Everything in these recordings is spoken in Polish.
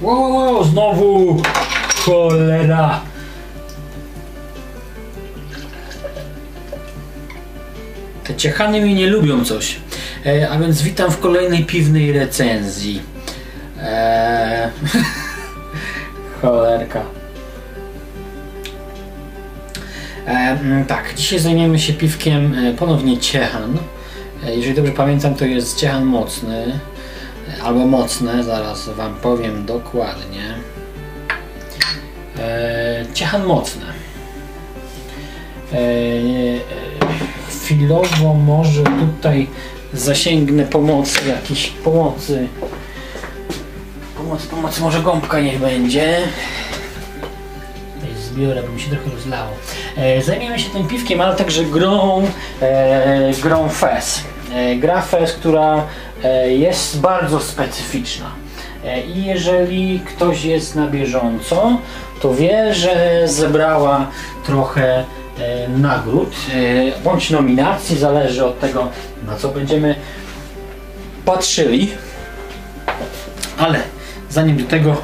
Wow, wow, znowu! Cholera! Te ciechany mi nie lubią coś. E, a więc witam w kolejnej piwnej recenzji. E, cholerka. E, mm, tak, dzisiaj zajmiemy się piwkiem e, ponownie Ciechan. E, jeżeli dobrze pamiętam, to jest Ciechan mocny. Albo mocne, zaraz Wam powiem dokładnie. E, Ciechan mocne. E, chwilowo może tutaj zasięgnę pomocy, jakiejś pomocy. Pomoc, pomoc, może gąbka niech będzie. Zbiorę, bo mi się trochę rozlało. E, zajmiemy się tym piwkiem, ale także grą, e, grą. E, gra FES, która e, jest bardzo specyficzna. E, I jeżeli ktoś jest na bieżąco, to wie, że zebrała trochę nagród bądź nominacji, zależy od tego, na co będziemy patrzyli. Ale zanim do tego,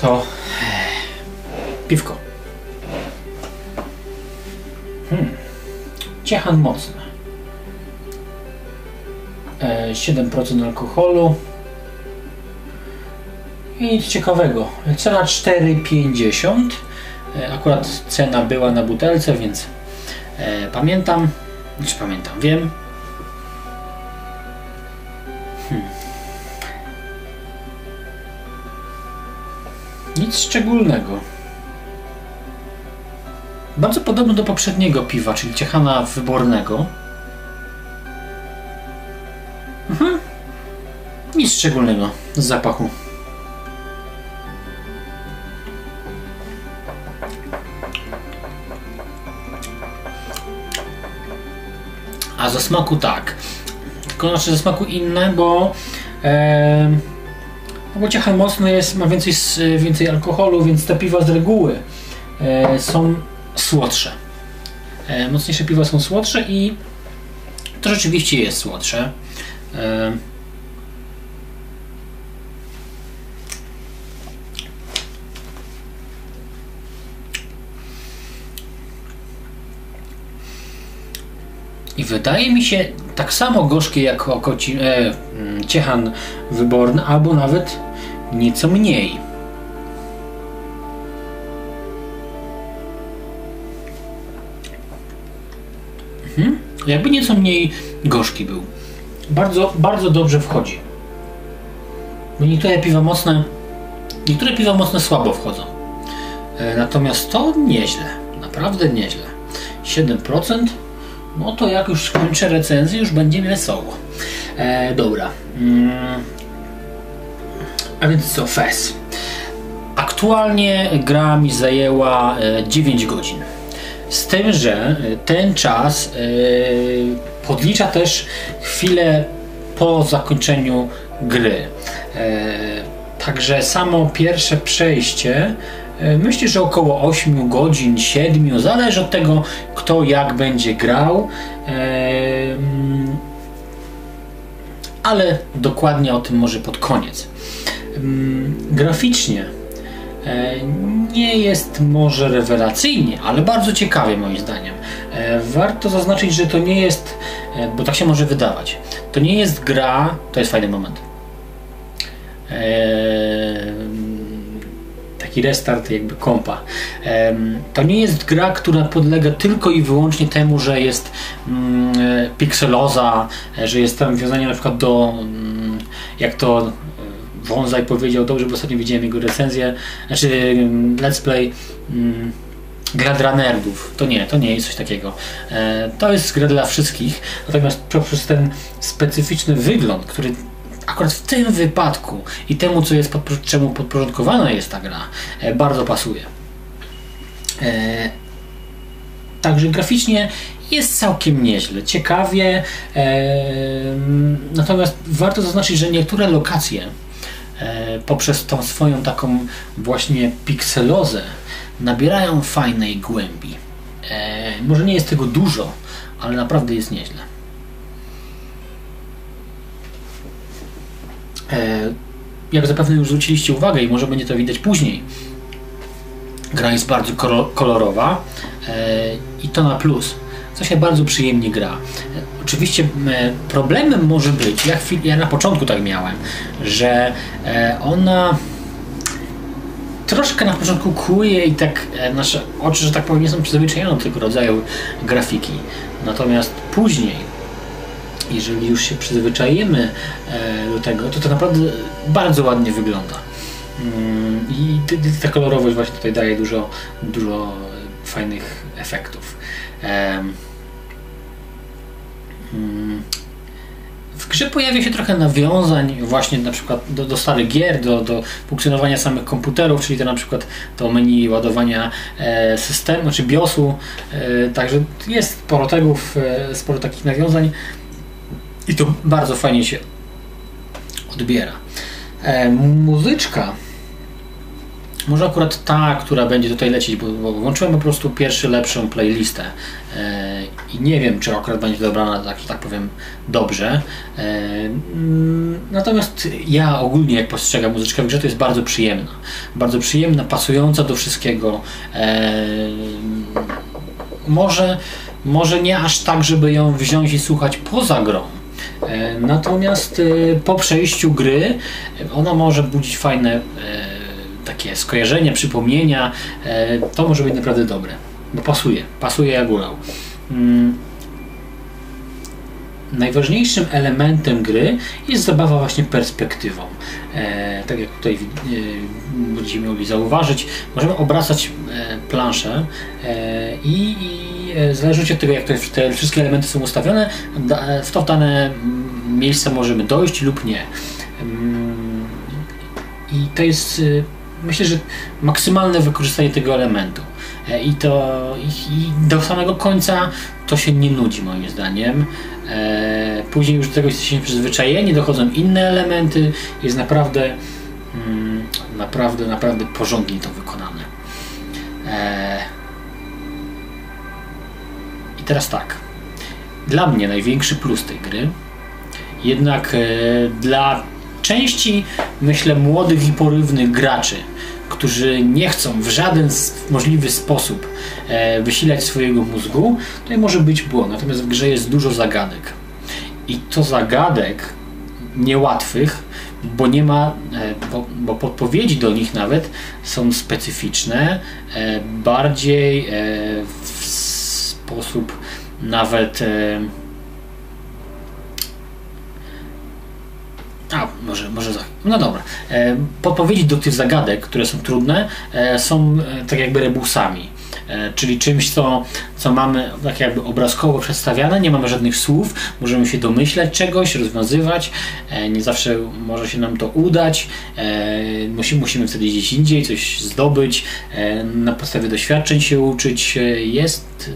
to piwko. Hmm. Ciechan mocne. E, 7% alkoholu. I nic ciekawego. Cena 4,50. E, Akurat cena była na butelce, więc e, pamiętam. Czy pamiętam, wiem. Hmm. Nic szczególnego. Bardzo podobno do poprzedniego piwa, czyli Ciechana Wybornego. Mhm. Nic szczególnego z zapachu. A za smaku tak. Tylko znaczy za smaku inne, bo e, bo ciechan mocny jest, ma więcej, więcej alkoholu, więc te piwa z reguły e, są słodsze. E, mocniejsze piwa są słodsze i to rzeczywiście jest słodsze. I wydaje mi się tak samo gorzkie jak okoci, e, mm, ciechan wyborny, albo nawet nieco mniej. Mhm. Jakby nieco mniej gorzki był. Bardzo, bardzo dobrze wchodzi. Bo niektóre piwa mocne, niektóre piwa mocne słabo wchodzą. E, natomiast to nieźle, naprawdę nieźle. 7%, no to jak już skończę recenzję, już będzie wesoło. E, dobra. Mm. A więc co, FES. Aktualnie gra mi zajęła e, 9 godzin. Z tym, że e, ten czas podlicza też chwilę po zakończeniu gry. E, także samo pierwsze przejście e, myślę, że około 8 godzin, 7, zależy od tego, kto jak będzie grał. E, mm, ale dokładnie o tym może pod koniec. Mm, Graficznie nie jest może rewelacyjnie, ale bardzo ciekawie moim zdaniem. E, Warto zaznaczyć, że to nie jest, e, bo tak się może wydawać, to nie jest gra, to jest fajny moment. E, Taki restart jakby kompa. To nie jest gra, która podlega tylko i wyłącznie temu, że jest mm, e, pikseloza, e, że jest tam wiązanie na przykład do, mm, jak to e, Wązaj powiedział, dobrze, bo ostatnio widziałem jego recenzję, znaczy mm, let's play mm, gra dla nerdów. To nie, to nie jest coś takiego. E, To jest gra dla wszystkich, natomiast poprzez ten specyficzny wygląd, który akurat w tym wypadku i temu, co jest podpro- czemu podporządkowana jest ta gra, e, bardzo pasuje. E, Także graficznie jest całkiem nieźle, ciekawie. E, natomiast warto zaznaczyć, że niektóre lokacje poprzez tą swoją taką właśnie pikselozę nabierają fajnej głębi. E, może nie jest tego dużo, ale naprawdę jest nieźle. E, jak zapewne już zwróciliście uwagę i może będzie to widać później, gra jest bardzo kolorowa i to na plus. Co się bardzo przyjemnie gra. Oczywiście problemem może być, jak ja na początku tak miałem, że ona troszkę na początku kłuje i tak e, nasze oczy, że tak powiem, nie są przyzwyczajone do tego rodzaju grafiki. Natomiast później, jeżeli już się przyzwyczajemy e, do tego, to to naprawdę bardzo ładnie wygląda. Mm, I ta kolorowość właśnie tutaj daje dużo, dużo fajnych efektów. Mm, w grze pojawia się trochę nawiązań właśnie na przykład do, do starych gier, do, do funkcjonowania samych komputerów, czyli to na przykład to menu ładowania e, systemu czy BIOSu, e, także jest sporo tegów, e, sporo takich nawiązań. I to bardzo fajnie się odbiera. E, muzyczka może akurat ta, która będzie tutaj lecieć, bo, bo włączyłem po prostu pierwszy lepszą playlistę e, i nie wiem, czy akurat będzie dobrana, tak, tak powiem, dobrze. E, mm, natomiast ja ogólnie, jak postrzegam muzyczkę w grze, to jest bardzo przyjemna. Bardzo przyjemna, pasująca do wszystkiego. E, może, może nie aż tak, żeby ją wziąć i słuchać poza grą. E, natomiast e, po przejściu gry ona może budzić fajne e, takie skojarzenia, przypomnienia, e, to może być naprawdę dobre, bo pasuje, pasuje jak ulał. Mm. Najważniejszym elementem gry jest zabawa właśnie perspektywą. E, tak jak tutaj e, będziemy mogli zauważyć, możemy obracać e, planszę e, i, e, zależnie od tego, jak te wszystkie elementy są ustawione, w to dane miejsce możemy dojść lub nie. Mm. I to jest myślę, że maksymalne wykorzystanie tego elementu. E, I to i do samego końca to się nie nudzi moim zdaniem. E, później już do tego jesteśmy przyzwyczajeni, dochodzą inne elementy, jest naprawdę mm, naprawdę, naprawdę porządnie to wykonane. E, I teraz tak. Dla mnie największy plus tej gry jednak dla części, myślę, młodych i porywnych graczy, którzy nie chcą w żaden możliwy sposób e, wysilać swojego mózgu, to może być błąd. Natomiast w grze jest dużo zagadek. I to zagadek niełatwych, bo nie ma, e, bo, bo podpowiedzi do nich nawet są specyficzne, e, bardziej w sposób nawet A, może, może za... No dobra. E, podpowiedzi do tych zagadek, które są trudne, e, są e, tak jakby rebusami. E, czyli czymś, co, co mamy tak jakby obrazkowo przedstawiane, nie mamy żadnych słów, możemy się domyślać czegoś, rozwiązywać, e, nie zawsze może się nam to udać, e, musimy, musimy wtedy gdzieś indziej coś zdobyć, na podstawie doświadczeń się uczyć. Jest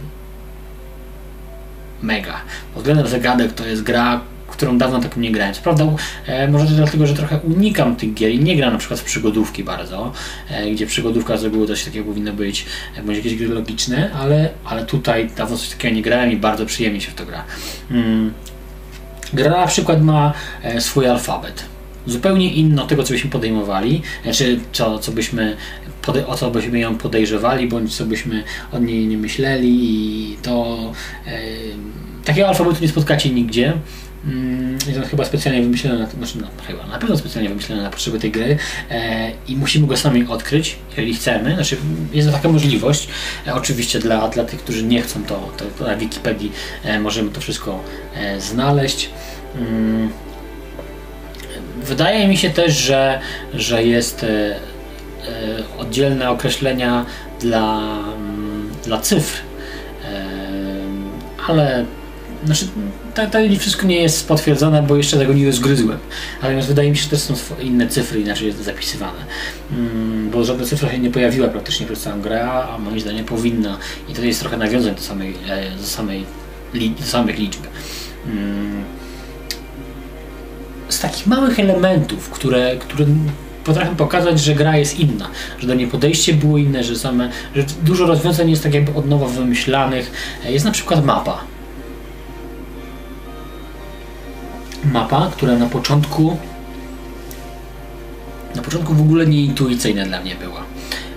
mega. Pod względem zagadek to jest gra, którą dawno tak nie grałem. Co prawda, e, może to dlatego, że trochę unikam tych gier i nie gram na przykład w przygodówki bardzo, e, gdzie przygodówka z reguły coś takiego powinno być, e, bądź jakieś gry logiczne, ale, ale tutaj dawno coś takiego nie grałem i bardzo przyjemnie się w to gra. Mm. Gra na przykład ma e, swój alfabet. Zupełnie inny od tego, co byśmy podejmowali, czy co, co byśmy o co byśmy ją podejrzewali, bądź co byśmy od niej nie myśleli i to e, takiego alfabetu nie spotkacie nigdzie. Mm, jest on chyba specjalnie wymyślony, na, znaczy no, chyba na pewno specjalnie wymyślony na potrzeby tej gry e, i musimy go sami odkryć, jeżeli chcemy. Znaczy, jest taka możliwość. E, oczywiście dla, dla tych, którzy nie chcą, to, to, to na Wikipedii e, możemy to wszystko e, znaleźć. Mm, wydaje mi się też, że, że jest e, e, oddzielne określenia dla, mm, dla cyfr, ale znaczy, to, to wszystko nie jest potwierdzone, bo jeszcze tego nie zgryzłem. Natomiast wydaje mi się, że też są inne cyfry inaczej zapisywane. Mm, bo żadna cyfra się nie pojawiła praktycznie przez całą grę, a moim zdaniem powinna. I to jest trochę nawiązań do samej, e, do samej do samych liczb. Mm, z takich małych elementów, które, które potrafią pokazać, że gra jest inna, że do niej podejście było inne, że same, że dużo rozwiązań jest tak jakby od nowa wymyślanych. E, jest na przykład mapa mapa, która na początku na początku w ogóle nieintuicyjna dla mnie była.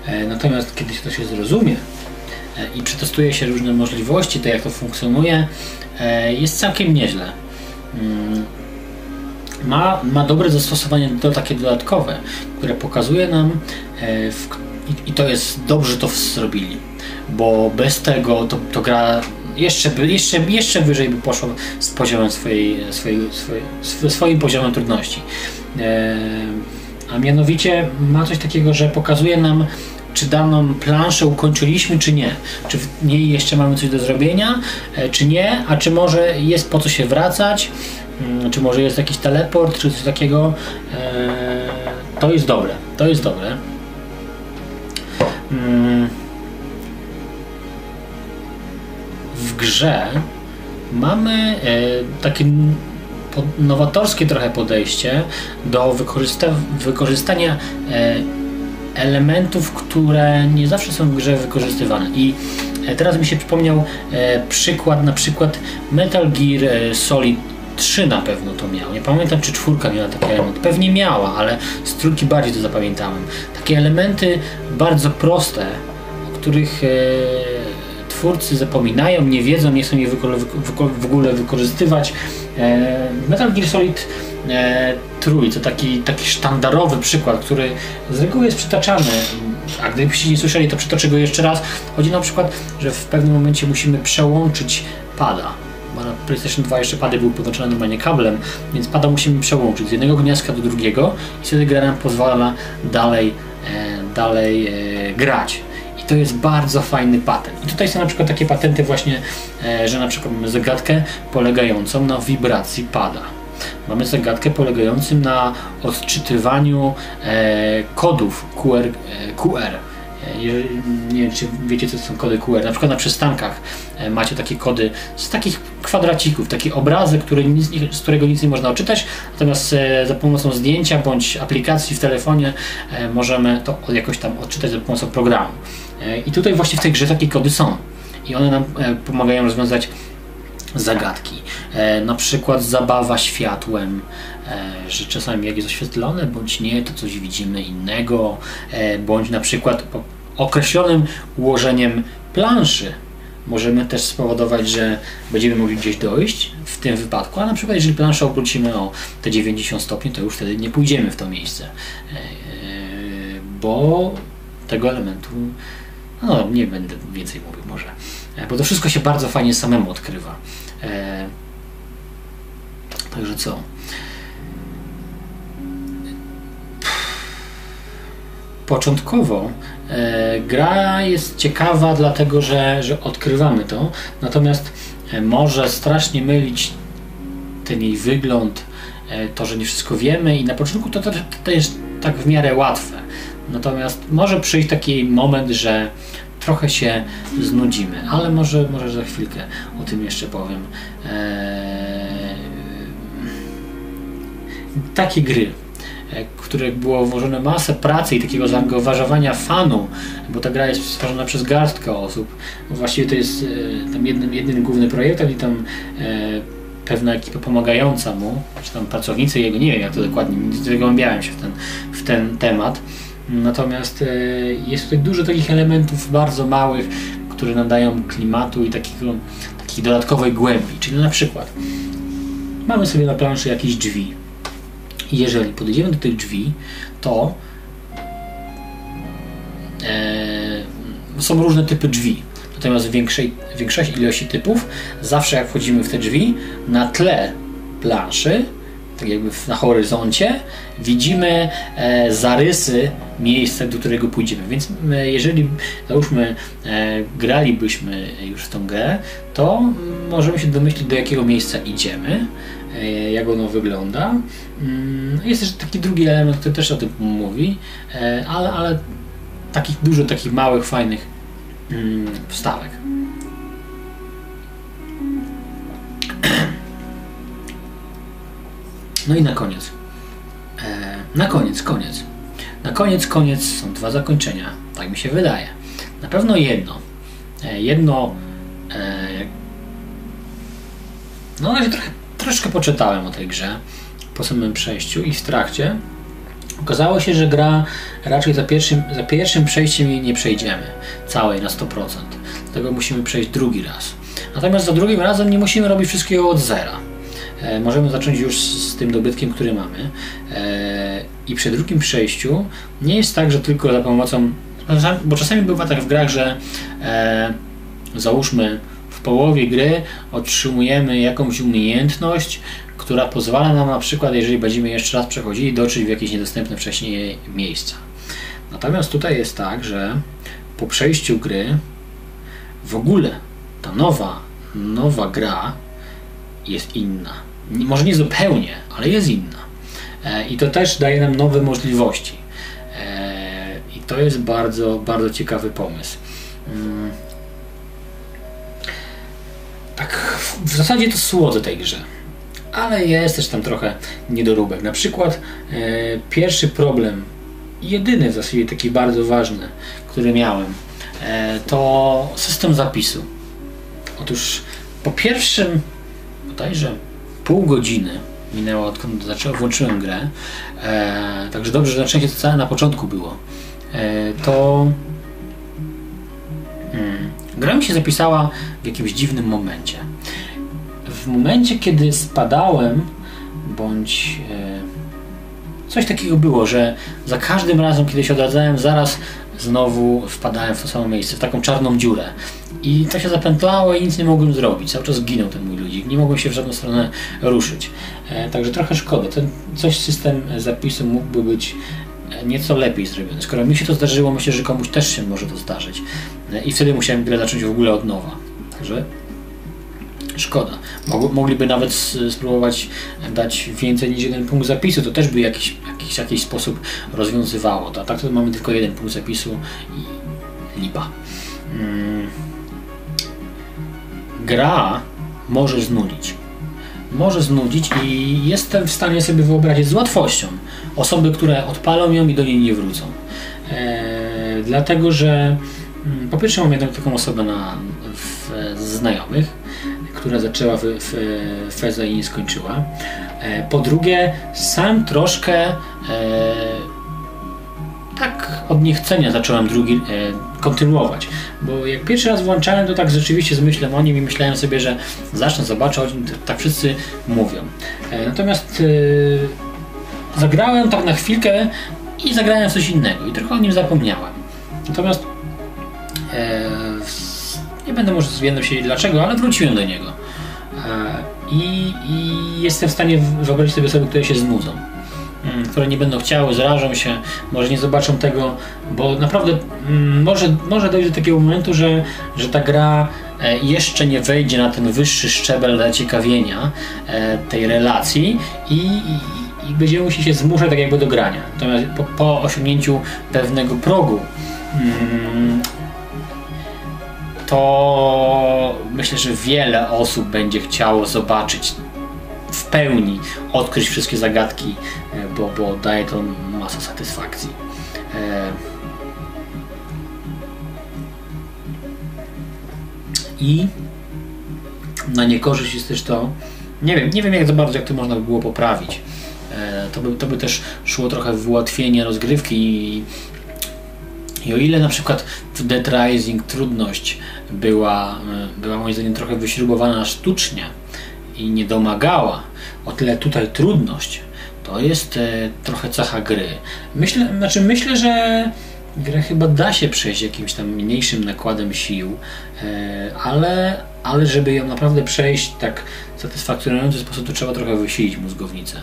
E, natomiast kiedy to się zrozumie e, i przetestuje się różne możliwości, to jak to funkcjonuje, e, jest całkiem nieźle. Mm, ma, ma dobre zastosowanie do takie dodatkowe, które pokazuje nam w, i, to jest dobrze, to zrobili, bo bez tego to, to gra jeszcze, jeszcze, jeszcze wyżej by poszło z poziomem swojej, swojej, swojej, swoim poziomem trudności. A mianowicie ma coś takiego, że pokazuje nam, czy daną planszę ukończyliśmy, czy nie. Czy w niej jeszcze mamy coś do zrobienia, e, czy nie, a czy może jest po co się wracać, mm, czy może jest jakiś teleport, czy coś takiego. E, to jest dobre, to jest dobre. Grze mamy e, takie nowatorskie trochę podejście do wykorzysta wykorzystania e, elementów, które nie zawsze są w grze wykorzystywane. I e, teraz mi się przypomniał przykład, na przykład Metal Gear Solid 3 na pewno to miał. Nie pamiętam, czy czwórka miała taki element. Pewnie miała, ale z trójki bardziej to zapamiętałem. Takie elementy bardzo proste, o których twórcy zapominają, nie wiedzą, nie chcą je w ogóle wykorzystywać. E, Metal Gear Solid e, Trójce, taki, taki sztandarowy przykład, który z reguły jest przytaczany, a gdybyście nie słyszeli, to przytoczę go jeszcze raz. Chodzi na przykład, że w pewnym momencie musimy przełączyć pada. Bo na PlayStation 2 jeszcze pady były podłączone normalnie kablem, więc pada musimy przełączyć z jednego gniazdka do drugiego i wtedy gra nam pozwala dalej, e, dalej grać to jest bardzo fajny patent. I tutaj są na przykład takie patenty właśnie, e, że na przykład mamy zagadkę polegającą na wibracji pada. Mamy zagadkę polegającą na odczytywaniu e, kodów QR, QR nie wiem, czy wiecie, co to są kody QR. Na przykład na przystankach e, macie takie kody z takich kwadracików, taki obrazek, który nic, z którego nic nie można odczytać, natomiast e, za pomocą zdjęcia bądź aplikacji w telefonie e, możemy to jakoś tam odczytać za pomocą programu. I tutaj właśnie w tej grze takie kody są. I one nam pomagają rozwiązać zagadki. Na przykład zabawa światłem, że czasami jak jest oświetlone bądź nie, to coś widzimy innego, bądź na przykład określonym ułożeniem planszy możemy też spowodować, że będziemy mogli gdzieś dojść w tym wypadku, a na przykład jeżeli planszę obrócimy o te 90 stopni, to już wtedy nie pójdziemy w to miejsce, e, bo tego elementu, no nie będę więcej mówił może, e, bo to wszystko się bardzo fajnie samemu odkrywa. E, także co? Początkowo e, gra jest ciekawa, dlatego że, że odkrywamy to, natomiast e, może strasznie mylić ten jej wygląd, e, to, że nie wszystko wiemy i na początku to, to, to jest tak w miarę łatwe. Natomiast może przyjść taki moment, że trochę się znudzimy, ale może, może za chwilkę o tym jeszcze powiem. Eee, takie gry w które było włożone masę pracy i takiego zaangażowania fanu, bo ta gra jest stworzona przez garstkę osób. Właściwie to jest e, tam jeden, jeden główny projekt, i tam e, pewna ekipa pomagająca mu, czy tam pracownicy jego, nie wiem jak to dokładnie, nie zagłębiałem się w ten, w ten temat. Natomiast jest tutaj dużo takich elementów bardzo małych, które nadają klimatu i takiego, takiej dodatkowej głębi. Czyli na przykład mamy sobie na planszy jakieś drzwi jeżeli podejdziemy do tych drzwi, to e, są różne typy drzwi. Natomiast w większej, większości ilości typów, zawsze jak wchodzimy w te drzwi, na tle planszy, tak jakby na horyzoncie, widzimy e, zarysy miejsca, do którego pójdziemy. Więc my, jeżeli załóżmy e, gralibyśmy już w tą grę, to możemy się domyślić, do jakiego miejsca idziemy jak ono wygląda. Mm, jest też taki drugi element, który też o tym mówi, e, ale, ale takich dużo takich małych, fajnych mm, wstawek. No i na koniec. E, na koniec, koniec. Na koniec, koniec są dwa zakończenia. Tak mi się wydaje. Na pewno jedno. Jedno. No na razie trochę poczytałem o tej grze po samym przejściu i w trakcie. Okazało się, że gra raczej za pierwszym, za pierwszym przejściem jej nie przejdziemy całej na 100%. Dlatego musimy przejść drugi raz. Natomiast za drugim razem nie musimy robić wszystkiego od zera. E, możemy zacząć już z, z tym dobytkiem, który mamy. E, I przy drugim przejściu nie jest tak, że tylko za pomocą. Bo czasami bywa tak w grach, że e, załóżmy połowie gry otrzymujemy jakąś umiejętność, która pozwala nam na przykład, jeżeli będziemy jeszcze raz przechodzili, dotrzeć w jakieś niedostępne wcześniej miejsca. Natomiast tutaj jest tak, że po przejściu gry w ogóle ta nowa, nowa gra jest inna. Może nie zupełnie, ale jest inna. E, I to też daje nam nowe możliwości. E, I to jest bardzo, bardzo ciekawy pomysł. W zasadzie to słodzę tej grze ale jest też tam trochę niedoróbek. Na przykład e, pierwszy problem, jedyny w zasadzie taki bardzo ważny, który miałem, e, to system zapisu. Otóż po pierwszym, bodajże pół godziny minęło odkąd zacząłem, włączyłem grę, e, także dobrze, że na szczęście to całe na początku było. E, to hmm, gra mi się zapisała w jakimś dziwnym momencie w momencie, kiedy spadałem, bądź e, coś takiego było, że za każdym razem, kiedy się odradzałem, zaraz znowu wpadałem w to samo miejsce, w taką czarną dziurę. I to się zapętlało i nic nie mogłem zrobić. Cały czas ginął ten mój ludzik. Nie mogłem się w żadną stronę ruszyć. E, także trochę szkoda. Ten coś system zapisu mógłby być e, nieco lepiej zrobiony. Skoro mi się to zdarzyło, myślę, że komuś też się może to zdarzyć. I wtedy musiałem grę zacząć w ogóle od nowa. Także Szkoda. Mogliby nawet spróbować dać więcej niż jeden punkt zapisu, to też by jakiś, jakiś, jakiś sposób rozwiązywało. A tak to mamy tylko jeden punkt zapisu i lipa. Hmm. Gra może znudzić. Może znudzić i jestem w stanie sobie wyobrazić z łatwością osoby, które odpalą ją i do niej nie wrócą. Eee, dlatego, że mm, po pierwsze mam jedną taką osobę na, w znajomych, która zaczęła w, w Feze i nie skończyła. E, po drugie, sam troszkę e, tak od niechcenia zacząłem drugi e, kontynuować. Bo jak pierwszy raz włączałem, to tak rzeczywiście z myślą o nim i myślałem sobie, że zacznę zobaczyć, o nim tak wszyscy mówią. E, natomiast e, zagrałem tak na chwilkę i zagrałem coś innego i trochę o nim zapomniałem. Natomiast e, będę może zwiędał się dlaczego, ale wróciłem do niego. E, I, I, jestem w stanie wyobrazić sobie osoby, które się znudzą, mm, które nie będą chciały, zrażą się, może nie zobaczą tego, bo naprawdę mm, może, może dojść do takiego momentu, że, że ta gra e, jeszcze nie wejdzie na ten wyższy szczebel zaciekawienia e, tej relacji i, i, i będziemy musieli się zmuszać tak jakby do grania. Natomiast po, po osiągnięciu pewnego progu mm, to myślę, że wiele osób będzie chciało zobaczyć w pełni, odkryć wszystkie zagadki, e, bo, bo daje to masę satysfakcji. E, I na niekorzyść jest też to, nie wiem, nie wiem jak za bardzo, jak to można by było poprawić. E, to by, to by też szło trochę w ułatwienie rozgrywki i i o ile na przykład w Dead Rising trudność była, e, była moim zdaniem trochę wyśrubowana sztucznie i nie domagała, o tyle tutaj trudność to jest e, trochę cecha gry. Myślę, znaczy myślę, że grę chyba da się przejść jakimś tam mniejszym nakładem sił, e, ale, ale żeby ją naprawdę przejść tak satysfakcjonujący sposób, to trzeba trochę wysilić mózgownicę.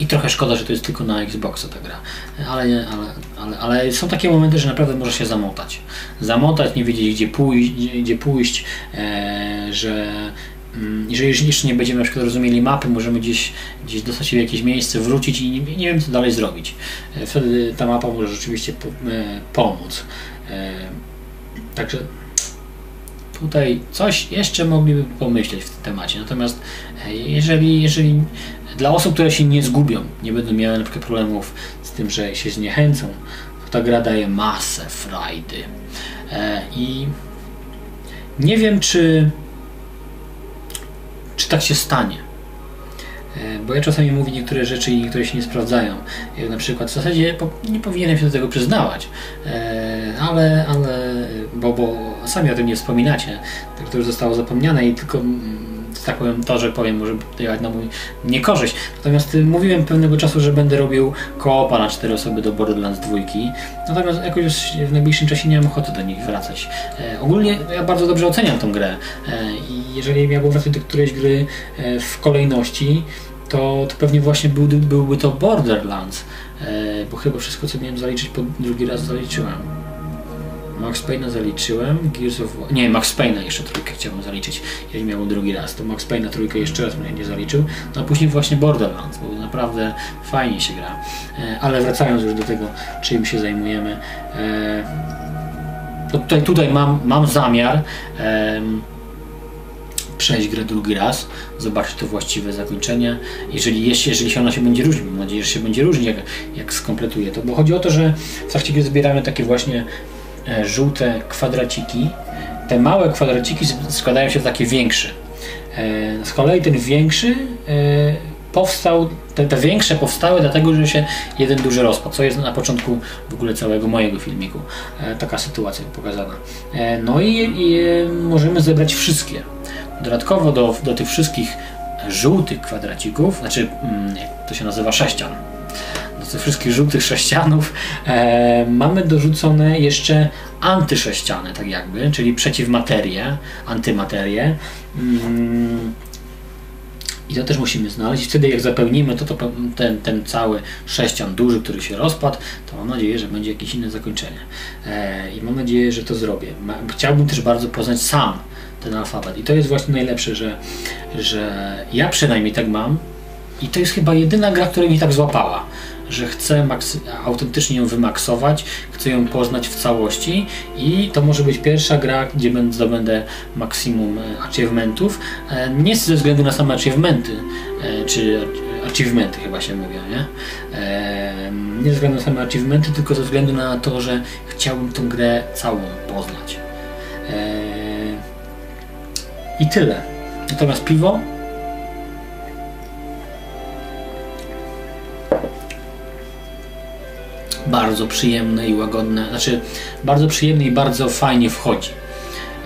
I trochę szkoda, że to jest tylko na Xboxa ta gra. Ale, ale, ale, ale są takie momenty, że naprawdę może się zamotać. Zamotać, nie wiedzieć gdzie pójść, gdzie, pójść e, że mm, jeżeli jeszcze nie będziemy na przykład rozumieli mapy, możemy gdzieś, gdzieś dostać się w jakieś miejsce, wrócić i nie, nie wiem co dalej zrobić. E, wtedy ta mapa może rzeczywiście e, pomóc. E, także tutaj coś jeszcze mogliby pomyśleć w tym temacie. Natomiast jeżeli, jeżeli dla osób, które się nie zgubią, nie będą miały na przykład problemów z tym, że się zniechęcą, to ta gra daje masę frajdy. E, I nie wiem, czy, czy tak się stanie. E, bo ja czasami mówię niektóre rzeczy i niektóre się nie sprawdzają. Jak na przykład w zasadzie nie powinienem się do tego przyznawać, e, ale, ale bo, bo sami o tym nie wspominacie. Tak to już zostało zapomniane i tylko mm, tak powiem, to, że powiem, może działać na mój niekorzyść. Natomiast y, mówiłem pewnego czasu, że będę robił koopa na cztery osoby do Borderlands 2. Natomiast jakoś już w najbliższym czasie nie mam ochoty do nich wracać. E, ogólnie ja bardzo dobrze oceniam tą grę e, i jeżeli miałbym wracać do którejś gry e, w kolejności, to, to pewnie właśnie byłby, byłby to Borderlands, e, bo chyba wszystko co miałem zaliczyć po drugi raz zaliczyłem. Max Payne'a zaliczyłem, Gears of. Nie, Max Payne'a jeszcze trójkę chciałbym zaliczyć, jeżeli miał drugi raz, to Max Payne'a trójkę jeszcze raz bym nie zaliczył, no a później właśnie Borderlands, bo naprawdę fajnie się gra. E, ale wracając już do tego, czym się zajmujemy, e, to tutaj, tutaj mam, mam zamiar przejść grę drugi raz, zobaczyć to właściwe zakończenie. Jeżeli, jeżeli się ona się będzie różnić, mam nadzieję, że się będzie różnić, jak, jak skompletuję to, bo chodzi o to, że w trakcie gry zbieramy takie właśnie E, żółte kwadraciki. Te małe kwadraciki składają się w takie większe. E, z kolei ten większy e, powstał, te, te, większe powstały dlatego, że się jeden duży rozpad, co jest na początku w ogóle całego mojego filmiku. Taka sytuacja pokazana. No i, i możemy zebrać wszystkie. Dodatkowo do, do tych wszystkich żółtych kwadracików, znaczy mm, to się nazywa sześcian, wszystkich żółtych sześcianów e, mamy dorzucone jeszcze antysześciany, tak jakby, czyli przeciwmaterię, antymaterię. Mm. I to też musimy znaleźć. Wtedy jak zapełnimy to, to ten, ten cały sześcian duży, który się rozpadł, to mam nadzieję, że będzie jakieś inne zakończenie. E, I mam nadzieję, że to zrobię. Chciałbym też bardzo poznać sam ten alfabet. I to jest właśnie najlepsze, że, że ja przynajmniej tak mam. I to jest chyba jedyna gra, która mi tak złapała że chcę autentycznie ją wymaksować, chcę ją poznać w całości i to może być pierwsza gra, gdzie będę, zdobędę maksimum e, achievementów. E, nie ze względu na same achievementy, e, czy achievementy chyba się mówi, nie? Nie ze względu na same achievementy, tylko ze względu na to, że chciałbym tę grę całą poznać. I tyle. Natomiast piwo bardzo przyjemne i łagodne, znaczy bardzo przyjemne i bardzo fajnie wchodzi.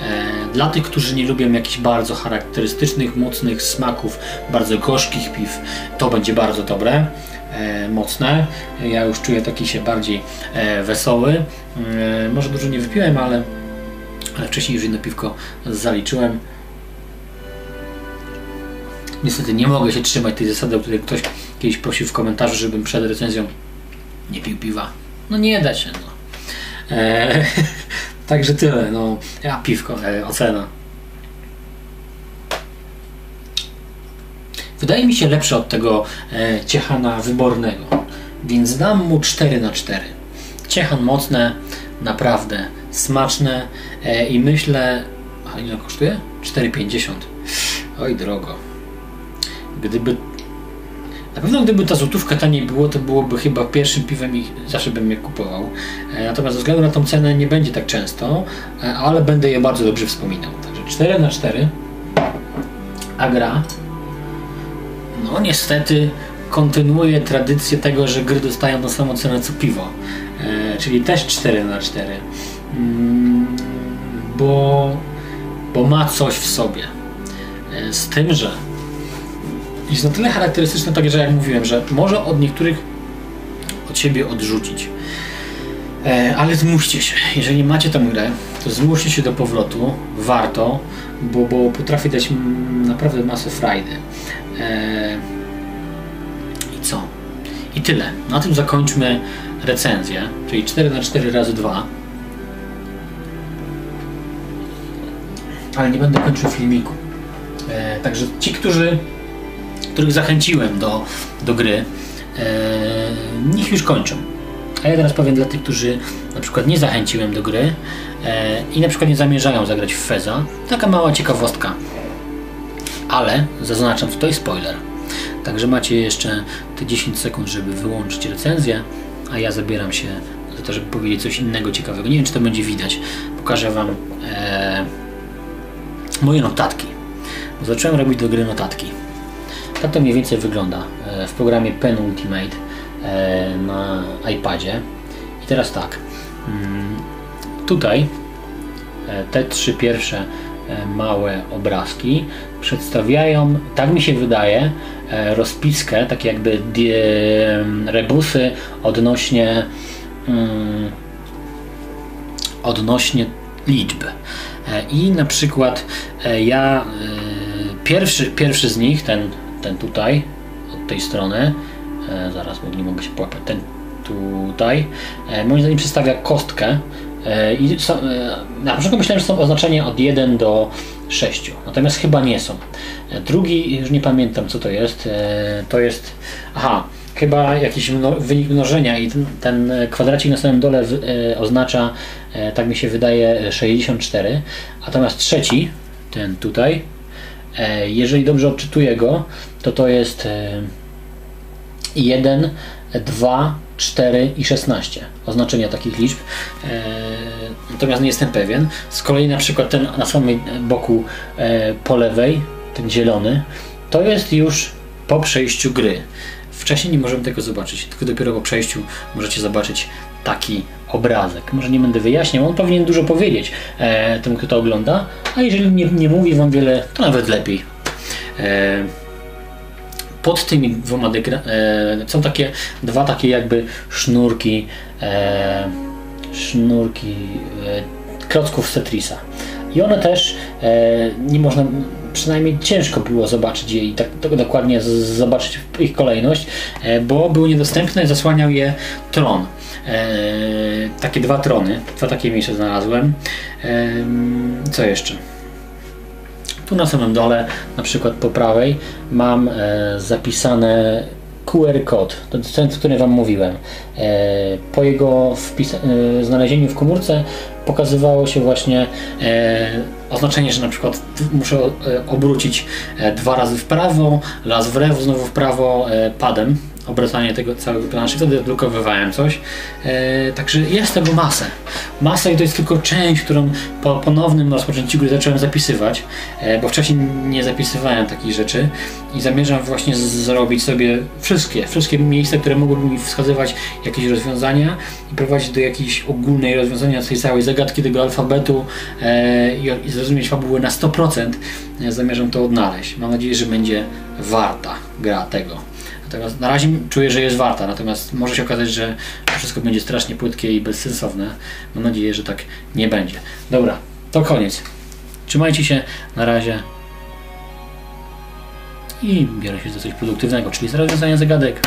E, dla tych, którzy nie lubią jakichś bardzo charakterystycznych, mocnych smaków, bardzo gorzkich piw, to będzie bardzo dobre, e, mocne. Ja już czuję taki się bardziej e, wesoły. Może dużo nie wypiłem, ale, ale wcześniej już jedno piwko zaliczyłem. Niestety nie mogę się trzymać tej zasady, o której ktoś kiedyś prosił w komentarzu, żebym przed recenzją nie pił piwa. No nie da się, no. E, także tyle, no. Ja piwko, e, ocena. Wydaje mi się lepsze od tego e, ciechana wybornego, więc dam mu 4 na 4. Ciechan mocne, naprawdę smaczne e, i myślę, a ile kosztuje? 4,50. Oj drogo. Gdyby na pewno gdyby ta złotówka taniej było, to byłoby chyba pierwszym piwem i zawsze bym je kupował. E, natomiast ze względu na tą cenę nie będzie tak często, e, ale będę je bardzo dobrze wspominał. Także 4 na 4 a gra no niestety kontynuuje tradycję tego, że gry dostają tą samą cenę co piwo. E, czyli też 4 na 4 mm, bo, bo ma coś w sobie. Z tym, że jest na tyle charakterystyczne, tak że jak mówiłem, że może od niektórych od siebie odrzucić. E, ale zmuście się. Jeżeli macie tę grę, to zmuście się do powrotu. Warto, bo, bo potrafi dać naprawdę masę frajdy. E, I co? I tyle. Na tym zakończmy recenzję, czyli 4 na 4 razy 2 Ale nie będę kończył filmiku. E, także ci, którzy których zachęciłem do, do gry, e, niech już kończą. A ja teraz powiem dla tych, którzy na przykład nie zachęciłem do gry e, i na przykład nie zamierzają zagrać w Feza. Taka mała ciekawostka. Ale zaznaczam, to jest spoiler. Także macie jeszcze te 10 sekund, żeby wyłączyć recenzję, a ja zabieram się za to, żeby powiedzieć coś innego ciekawego. Nie wiem, czy to będzie widać. Pokażę Wam e, moje notatki. Zacząłem robić do gry notatki. Tak to mniej więcej wygląda e, w programie Pen Ultimate e, na iPadzie. I teraz tak, mm, tutaj e, te trzy pierwsze małe obrazki przedstawiają, tak mi się wydaje, rozpiskę, tak jakby rebusy odnośnie mm, odnośnie liczb. I na przykład ja pierwszy, pierwszy z nich, ten, ten tutaj, od tej strony, e, zaraz, bo nie mogę się połapać, ten tutaj, e, moim zdaniem przedstawia kostkę. E, i e, na początku myślałem, że są oznaczenia od 1 do 6, natomiast chyba nie są. E, drugi, już nie pamiętam co to jest, to jest, aha, chyba jakiś mno, wynik mnożenia i ten, ten, kwadracik na samym dole w, oznacza, tak mi się wydaje, 64, natomiast trzeci, ten tutaj, jeżeli dobrze odczytuję go, to to jest 1, 2, 4 i 16 oznaczenia takich liczb. E, natomiast nie jestem pewien. Z kolei na przykład ten na samym boku e, po lewej, ten zielony, to jest już po przejściu gry. Wcześniej nie możemy tego zobaczyć, tylko dopiero po przejściu możecie zobaczyć taki obrazek. Może nie będę wyjaśniał, on powinien dużo powiedzieć e, temu, kto to ogląda, a jeżeli nie, nie mówi Wam wiele, to nawet lepiej. E, pod tymi dwoma e, są takie dwa takie jakby sznurki e, sznurki e, klocków Cetrisa. I one też e, nie można, przynajmniej ciężko było zobaczyć je i tak, tak dokładnie zobaczyć ich kolejność, e, bo były niedostępne, zasłaniał je tron. E, takie dwa trony, dwa takie miejsca znalazłem. Co jeszcze? Tu na samym dole, na przykład po prawej, mam e, zapisane QR kod, ten, o którym Wam mówiłem. Po jego znalezieniu w komórce pokazywało się właśnie oznaczenie, że na przykład muszę obrócić dwa razy w prawo, raz w lewo, znowu w prawo padem obracanie tego całego planszy, wtedy odblokowywałem coś. E, także jest tego masę. Masę i to jest tylko część, którą po ponownym rozpoczęciu gry zacząłem zapisywać, e, bo wcześniej nie zapisywałem takich rzeczy i zamierzam właśnie zrobić sobie wszystkie, wszystkie miejsca, które mogłyby mi wskazywać jakieś rozwiązania i prowadzić do jakiejś ogólnej rozwiązania tej całej zagadki tego alfabetu e, i, i zrozumieć fabułę na 100%. E, zamierzam to odnaleźć. Mam nadzieję, że będzie warta gra tego. Natomiast na razie czuję, że jest warta, natomiast może się okazać, że wszystko będzie strasznie płytkie i bezsensowne. Mam nadzieję, że tak nie będzie. Dobra, to koniec. Trzymajcie się, na razie. I biorę się za coś produktywnego, czyli za rozwiązanie zagadek.